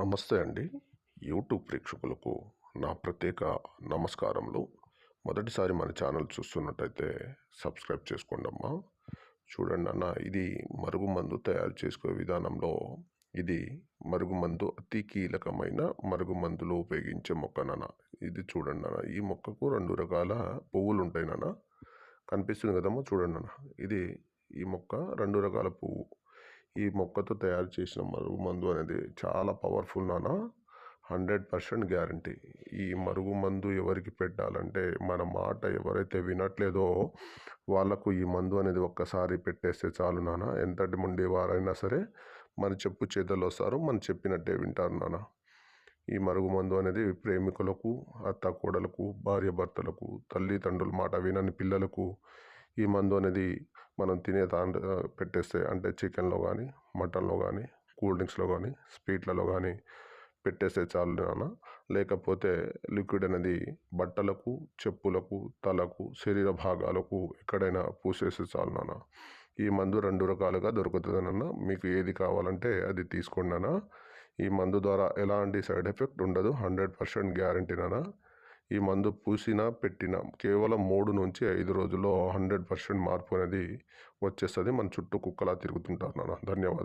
నమస్తే అండి. యూట్యూబ్ ప్రేక్షకులకు నా ప్రత్యేక నమస్కారములు. మొదటిసారి మన ఛానల్ చూస్తున్నట్టయితే సబ్స్క్రైబ్ చేసుకోండి అమ్మా చూడండి అన్న ఇది మరుగుమందు తయారు చేసుకునే విధానంలో ఇది మరుగుమందు అతి కీలకమైన మరుగుమందులో ఉపయోగించే మొక్క నాన్న. ఇది చూడండి అన్న ఈ మొక్కకు రెండు రకాల పువ్వులు ఉంటాయి నాన్న. కనిపిస్తుంది కదమ్మా చూడండి అన్న. ఇది ఈ మొక్క రెండు రకాల పువ్వు. ఈ మొక్కతో తయారు చేసిన మరుగు మందు అనేది చాలా పవర్ఫుల్ నాన్న. Hundred percent guarantee. ఈ మరుగు మందు ఎవరికి పెట్టాలంటే మన మాట ఎవరైతే వినట్లేదో వాళ్ళకు ఈ మందు అనేది ఒక్కసారి పెట్టేస్తే చాలు నాన్న. ఎంతటి ముండి వారైనా సరే మన చెప్పు చేతలు వస్తారు మనం చెప్పినట్టే వింటారు నాన్న. ఈ మరుగు మందు అనేది ప్రేమికులకు అత్త కోడలకు భార్య భర్తలకు తల్లిదండ్రుల మాట వినని పిల్లలకు ఈ మందు అనేది మనం తినే తాండ పెట్టేస్తే అంటే చికెన్లో కానీ మటన్లో కానీ కూల్ డ్రింక్స్లో కానీ స్వీట్లలో కానీ పెట్టేస్తే చాలు నాన్న. లేకపోతే లిక్విడ్ అనేది బట్టలకు చెప్పులకు తలకు శరీర భాగాలకు ఎక్కడైనా పూసేస్తే చాలు నాన్న. ఈ మందు రెండు రకాలుగా దొరుకుతుంది నాన్న. మీకు ఏది కావాలంటే అది తీసుకోండి నాన్న. ఈ మందు ద్వారా ఎలాంటి సైడ్ ఎఫెక్ట్ ఉండదు. హండ్రెడ్ పర్సెంట్ గ్యారంటీ నాన్న. ఈ మందు పూసినా పెట్టినా కేవలం మూడు నుంచి ఐదు రోజుల్లో హండ్రెడ్ పర్సెంట్ మార్పు అనేది వచ్చేస్తుంది. మన చుట్టూ కుక్కలా తిరుగుతుంటారు నాన్న. ధన్యవాదాలు.